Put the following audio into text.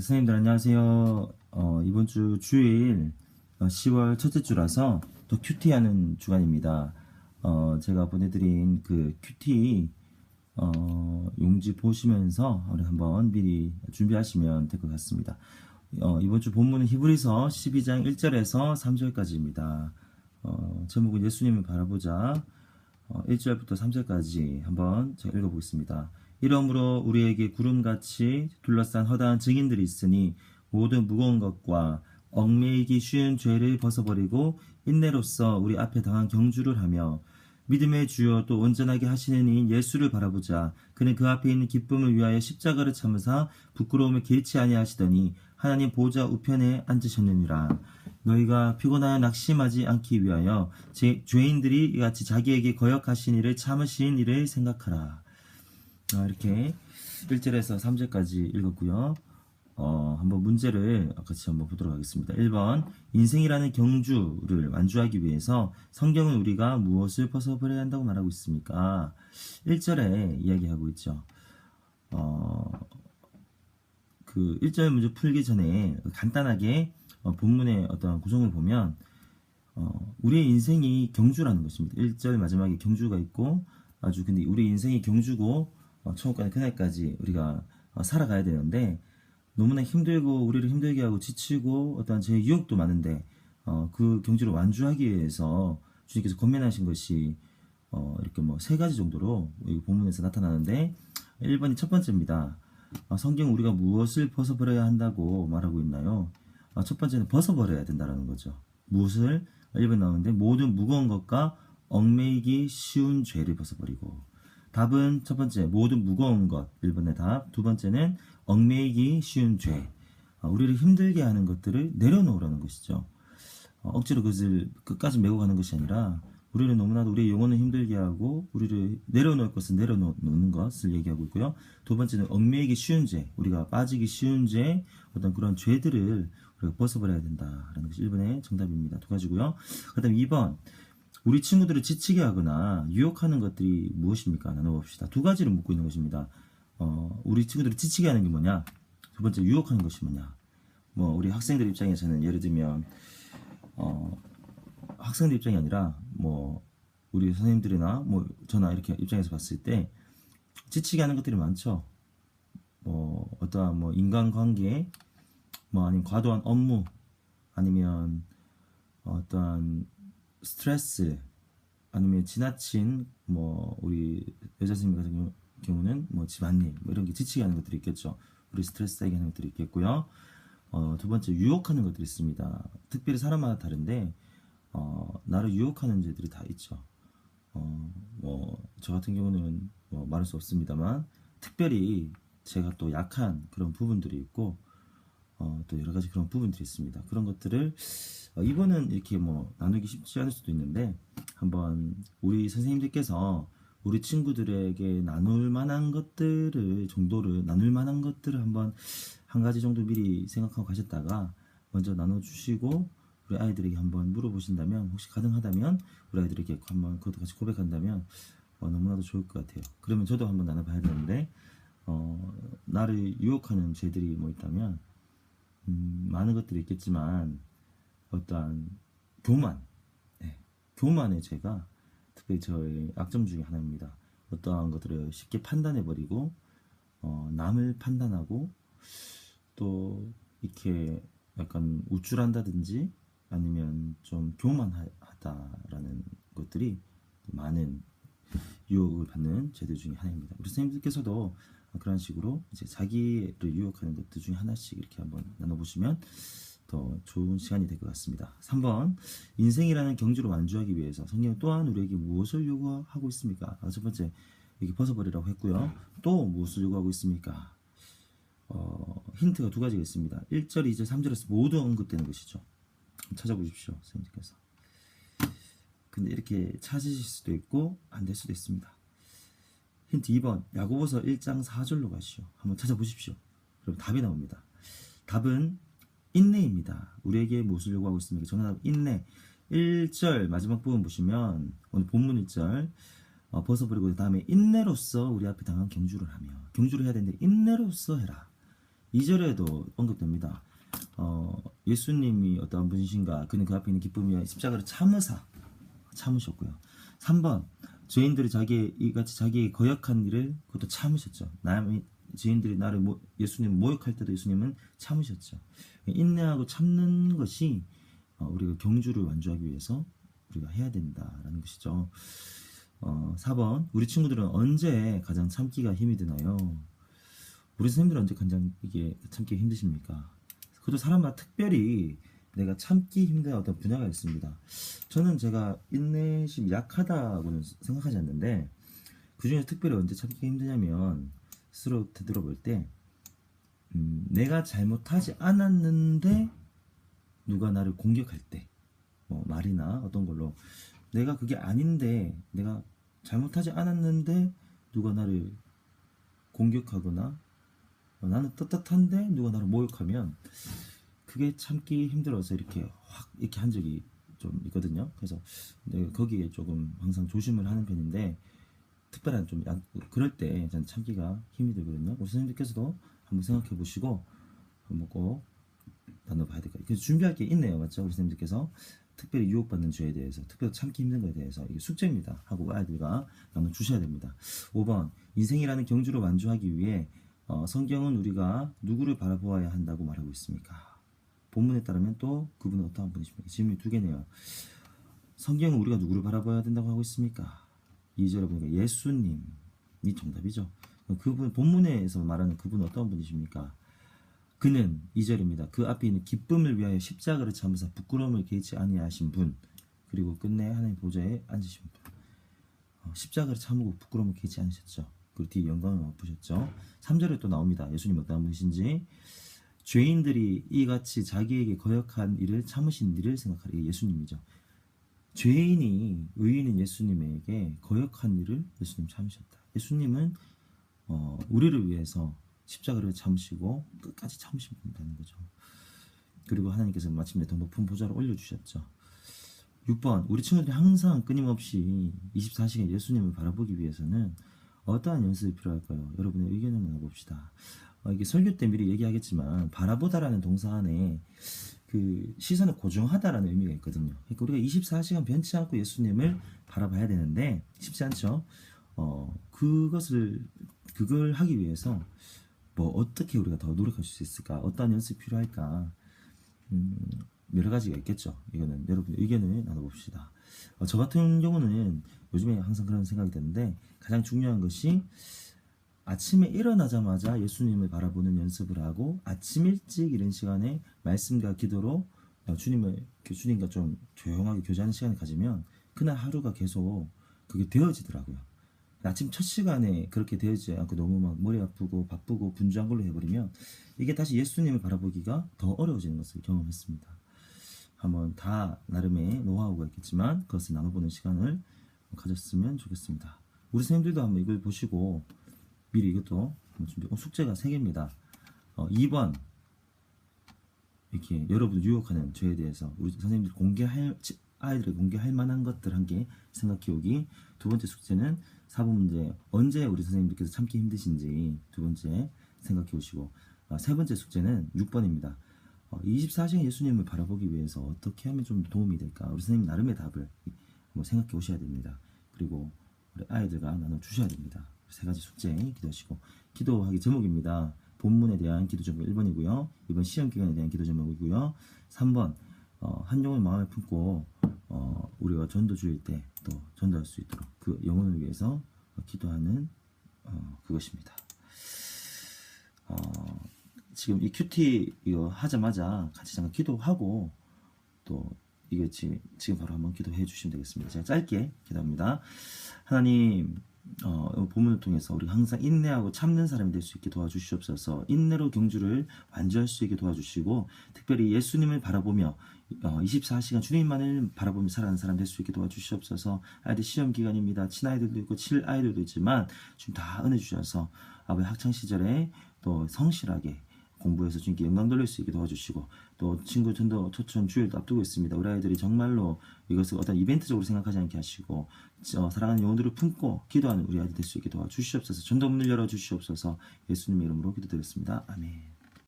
선생님들 안녕하세요. 어, 이번 주 주일 어, 10월 첫째 주라서 또 큐티 하는 주간입니다. 어, 제가 보내드린 그 큐티 어, 용지 보시면서 우리 한번 미리 준비하시면 될 것 같습니다. 어, 이번 주 본문은 히브리서 12장 1절에서 3절까지입니다. 어, 제목은 예수님을 바라보자. 어, 1절부터 3절까지 한번 제가 읽어보겠습니다. 이러므로 우리에게 구름같이 둘러싼 허다한 증인들이 있으니 모든 무거운 것과 얽매이기 쉬운 죄를 벗어버리고 인내로서 우리 앞에 당한 경주를 하며 믿음의 주여 또 온전하게 하시는 이인 예수를 바라보자. 그는 그 앞에 있는 기쁨을 위하여 십자가를 참으사 부끄러움을 개치 아니하시더니 하나님 보좌 우편에 앉으셨느니라. 너희가 피곤하여 낙심하지 않기 위하여 제, 죄인들이 이같이 자기에게 거역하신 일을 참으신 일을 생각하라 아, 이렇게 1절에서 3절까지 읽었고요. 어, 한번 문제를 같이 한번 보도록 하겠습니다. 1번 인생이라는 경주를 완주하기 위해서 성경은 우리가 무엇을 벗어버려야 한다고 말하고 있습니까? 1절에 이야기하고 있죠. 어, 그 1절 문제 풀기 전에 간단하게 어, 본문의 어떤 구성을 보면 어, 우리의 인생이 경주라는 것입니다. 1절 마지막에 경주가 있고 아주 근데 우리 인생이 경주고 어, 천국까지 그날까지 우리가 어, 살아가야 되는데 너무나 힘들고 우리를 힘들게 하고 지치고 어떤 제 유혹도 많은데 어, 그 경주를 완주하기 위해서 주님께서 권면하신 것이 어, 이렇게 뭐 세 가지 정도로 이 본문에서 나타나는데 1번이 첫 번째입니다. 어, 성경 우리가 무엇을 벗어버려야 한다고 말하고 있나요? 어, 첫 번째는 벗어버려야 된다는 거죠. 무엇을 1번 나오는데 모든 무거운 것과 얽매이기 쉬운 죄를 벗어버리고 답은 첫 번째 모든 무거운 것 1번의 답. 두 번째는 얽매이기 쉬운 죄. 어, 우리를 힘들게 하는 것들을 내려놓으라는 것이죠. 어, 억지로 그것을 끝까지 메고 가는 것이 아니라 우리를 너무나도 우리의 영혼을 힘들게 하고 우리를 내려놓을 것을 내려놓는 것을 얘기하고 있고요. 두 번째는 얽매이기 쉬운 죄, 우리가 빠지기 쉬운 죄, 어떤 그런 죄들을 우리가 벗어버려야 된다라는 것이 1번의 정답입니다. 두 가지고요. 그 다음에 2번 우리 친구들을 지치게 하거나 유혹하는 것들이 무엇입니까? 나눠봅시다. 두 가지를 묻고 있는 것입니다. 어, 우리 친구들을 지치게 하는 게 뭐냐? 두 번째, 유혹하는 것이 뭐냐? 뭐, 우리 학생들 입장에서는 예를 들면, 어, 학생들 입장이 아니라, 뭐, 우리 선생님들이나, 뭐, 저나 이렇게 입장에서 봤을 때, 지치게 하는 것들이 많죠. 뭐, 어떠한 뭐, 인간관계, 뭐, 아니면 과도한 업무, 아니면 어떠한 스트레스 아니면 지나친 뭐 우리 여자 선생님 같은 경우- 경우는 뭐 집안일 뭐 이런 게 지치게 하는 것들이 있겠죠. 우리 스트레스 쌓이게 하는 것들이 있겠고요. 어, 두 번째 유혹하는 것들이 있습니다. 특별히 사람마다 다른데 어, 나를 유혹하는 죄들이 다 있죠. 어, 뭐저 같은 경우는 뭐 말할 수 없습니다만 특별히 제가 또 약한 그런 부분들이 있고 어, 또 여러 가지 그런 부분들이 있습니다. 그런 것들을 어, 이번은 이렇게 뭐 나누기 쉽지 않을 수도 있는데 한번 우리 선생님들께서 우리 친구들에게 나눌 만한 것들을 정도를 나눌 만한 것들을 한번 한 가지 정도 미리 생각하고 가셨다가 먼저 나눠주시고 우리 아이들에게 한번 물어보신다면 혹시 가능하다면 우리 아이들에게 한번 그것도 같이 고백한다면 어, 너무나도 좋을 것 같아요. 그러면 저도 한번 나눠봐야 되는데 어, 나를 유혹하는 죄들이 뭐 있다면 음, 많은 것들이 있겠지만 어떠한 교만, 네, 교만의 죄가 특별히 저의 악점 중에 하나입니다. 어떠한 것들을 쉽게 판단해 버리고 어, 남을 판단하고 또 이렇게 약간 우쭐한다든지 아니면 좀 교만하다라는 것들이 많은 유혹을 받는 죄들 중에 하나입니다. 우리 선생님들께서도 그런 식으로 이제 자기를 유혹하는 것들 중에 하나씩 이렇게 한번 나눠보시면 더 좋은 시간이 될 것 같습니다. 3번 인생이라는 경주를 완주하기 위해서 성경 또한 우리에게 무엇을 요구하고 있습니까? 아, 첫 번째 이렇게 벗어버리라고 했고요. 또 무엇을 요구하고 있습니까? 어, 힌트가 두 가지가 있습니다. 1절, 2절, 3절에서 모두 언급되는 것이죠. 찾아보십시오, 선생님께서. 근데 이렇게 찾으실 수도 있고 안 될 수도 있습니다. 힌트 2번 야고보서 1장 4절로 가시오. 한번 찾아보십시오. 그럼 답이 나옵니다. 답은 인내입니다. 우리에게 무엇을 요구하고 있습니까? 정답 인내. 1절 마지막 부분 보시면 오늘 본문 1절 어, 벗어버리고 그 다음에 인내로서 우리 앞에 당한 경주를 하며 경주를 해야 되는데 인내로서 해라. 2절에도 언급됩니다. 어, 예수님이 어떤 분이신가 그는 그 앞에 있는 기쁨이와 십자가를 참으사 참으셨고요. 3번 죄인들이 자기 이같이 자기의 거역한 일을 그것도 참으셨죠. 남의 죄인들이 나를 모, 예수님 모욕할 때도 예수님은 참으셨죠. 인내하고 참는 것이 어, 우리가 경주를 완주하기 위해서 우리가 해야 된다라는 것이죠. 어, 4번 우리 친구들은 언제 가장 참기가 힘이 드나요? 우리 선생님들은 언제 가장 이게 참기 힘드십니까? 그것도 사람마다 특별히 내가 참기 힘든 어떤 분야가 있습니다. 저는 제가 인내심이 약하다고는 생각하지 않는데 그 중에 특별히 언제 참기가 힘드냐면 스스로 되돌아볼 때 음, 내가 잘못하지 않았는데 누가 나를 공격할 때, 뭐 말이나 어떤 걸로 내가 그게 아닌데 내가 잘못하지 않았는데 누가 나를 공격하거나 어, 나는 떳떳한데 누가 나를 모욕하면 그게 참기 힘들어서 이렇게 확 이렇게 한 적이 좀 있거든요. 그래서 내가 거기에 조금 항상 조심을 하는 편인데 특별한 좀 약, 그럴 때 참기가 힘이 들거든요. 우리 선생님께서도 한번 생각해 보시고 한번 꼭 나눠봐야 될 것 같아요. 준비할 게 있네요. 맞죠? 우리 선생님들께서 특별히 유혹받는 죄에 대해서, 특별히 참기 힘든 것에 대해서 이게 숙제입니다. 하고 아이들과 나눠 주셔야 됩니다. 5번 인생이라는 경주를 완주하기 위해 어, 성경은 우리가 누구를 바라보아야 한다고 말하고 있습니까? 본문에 따르면 또 그분은 어떠한 분이십니까? 질문이 두 개네요. 성경은 우리가 누구를 바라봐야 된다고 하고 있습니까? 2절에 보니까 예수님이 정답이죠. 그분 본문에서 말하는 그분은 어떤 분이십니까? 그는 2절입니다. 그 앞에 있는 기쁨을 위하여 십자가를 참으사 부끄러움을 개치 아니하신 분 그리고 끝내 하나님 보좌에 앉으신 분 어, 십자가를 참고 부끄러움을 개치 않으셨죠. 그리고 뒤에 영광을 맛보셨죠. 3절에 또 나옵니다. 예수님 어떤 분이신지 죄인들이 이같이 자기에게 거역한 일을 참으신 일을 생각하라. 이게 예수님이죠. 죄인이 의인인 예수님에게 거역한 일을 예수님 참으셨다. 예수님은 어, 우리를 위해서 십자가를 참으시고 끝까지 참으신다는 거죠. 그리고 하나님께서 마침내 더 높은 보좌를 올려주셨죠. 6번 우리 친구들이 항상 끊임없이 24시간 예수님을 바라보기 위해서는 어떠한 연습이 필요할까요? 여러분의 의견을 나눠봅시다. 어, 이게 설교 때 미리 얘기하겠지만 바라보다라는 동사 안에 그 시선을 고정하다라는 의미가 있거든요. 그러니까 우리가 24시간 변치 않고 예수님을 바라봐야 되는데 쉽지 않죠. 어 그것을 그걸 하기 위해서 뭐 어떻게 우리가 더 노력할 수 있을까? 어떠한 연습이 필요할까? 음, 여러 가지가 있겠죠. 이거는 여러분 의견을 나눠봅시다. 어, 저 같은 경우는 요즘에 항상 그런 생각이 드는데 가장 중요한 것이 아침에 일어나자마자 예수님을 바라보는 연습을 하고 아침 일찍 이런 시간에 말씀과 기도로 어, 주님을 주님과 좀 조용하게 교제하는 시간을 가지면 그날 하루가 계속 그게 되어지더라고요. 아침 첫 시간에 그렇게 되어지지 않고 너무 막 머리 아프고 바쁘고 분주한 걸로 해버리면 이게 다시 예수님을 바라보기가 더 어려워지는 것을 경험했습니다. 한번 다 나름의 노하우가 있겠지만 그것을 나눠보는 시간을 가졌으면 좋겠습니다. 우리 선생님들도 한번 이걸 보시고 미리 이것도 준비. 어, 숙제가 3개입니다. 어, 2번 이렇게 여러분 유혹하는 죄에 대해서 우리 선생님들 공개할 아이들에게 공개할 만한 것들 한 개 생각 해 오기. 두 번째 숙제는 4번 문제 언제 우리 선생님들께서 참기 힘드신지 두 번째 생각해 오시고 어, 세 번째 숙제는 6번입니다. 어, 24시간 예수님을 바라보기 위해서 어떻게 하면 좀 도움이 될까? 우리 선생님 나름의 답을 뭐 생각해 오셔야 됩니다. 그리고 우리 아이들과 나눠 주셔야 됩니다. 세 가지 숙제 기도하시고 기도하기 제목입니다. 본문에 대한 기도 제목 1번이고요. 이번 시험 기간에 대한 기도 제목이고요. 3번 어, 한 영혼 마음에 품고 어, 우리가 전도 주일 때 또 전도할 수 있도록 그 영혼을 위해서 기도하는 어, 그것입니다. 어, 지금 이 큐티 이거 하자마자 같이 잠깐 기도하고 또 이거 지금 바로 한번 기도해 주시면 되겠습니다. 제가 짧게 기도합니다. 하나님 어, 본문을 통해서 우리가 항상 인내하고 참는 사람이 될 수 있게 도와주시옵소서. 인내로 경주를 완주할 수 있게 도와주시고 특별히 예수님을 바라보며 어, 24시간 주님만을 바라보며 살아가는 사람 될 수 있게 도와주시옵소서. 아이들 시험 기간입니다. 친아이들도 있고 칠아이들도 있지만 지금 다 은혜 주셔서 아버지 학창 시절에 또 성실하게 공부해서 주님께 영광 돌릴 수 있게 도와주시고 또 친구 전도 초청 주일도 앞두고 있습니다. 우리 아이들이 정말로 이것을 어떤 이벤트적으로 생각하지 않게 하시고 어, 사랑하는 영혼들을 품고 기도하는 우리 아이들 될 수 있게 도와주시옵소서 전도 문을 열어 주시옵소서 예수님의 이름으로 기도드렸습니다. 아멘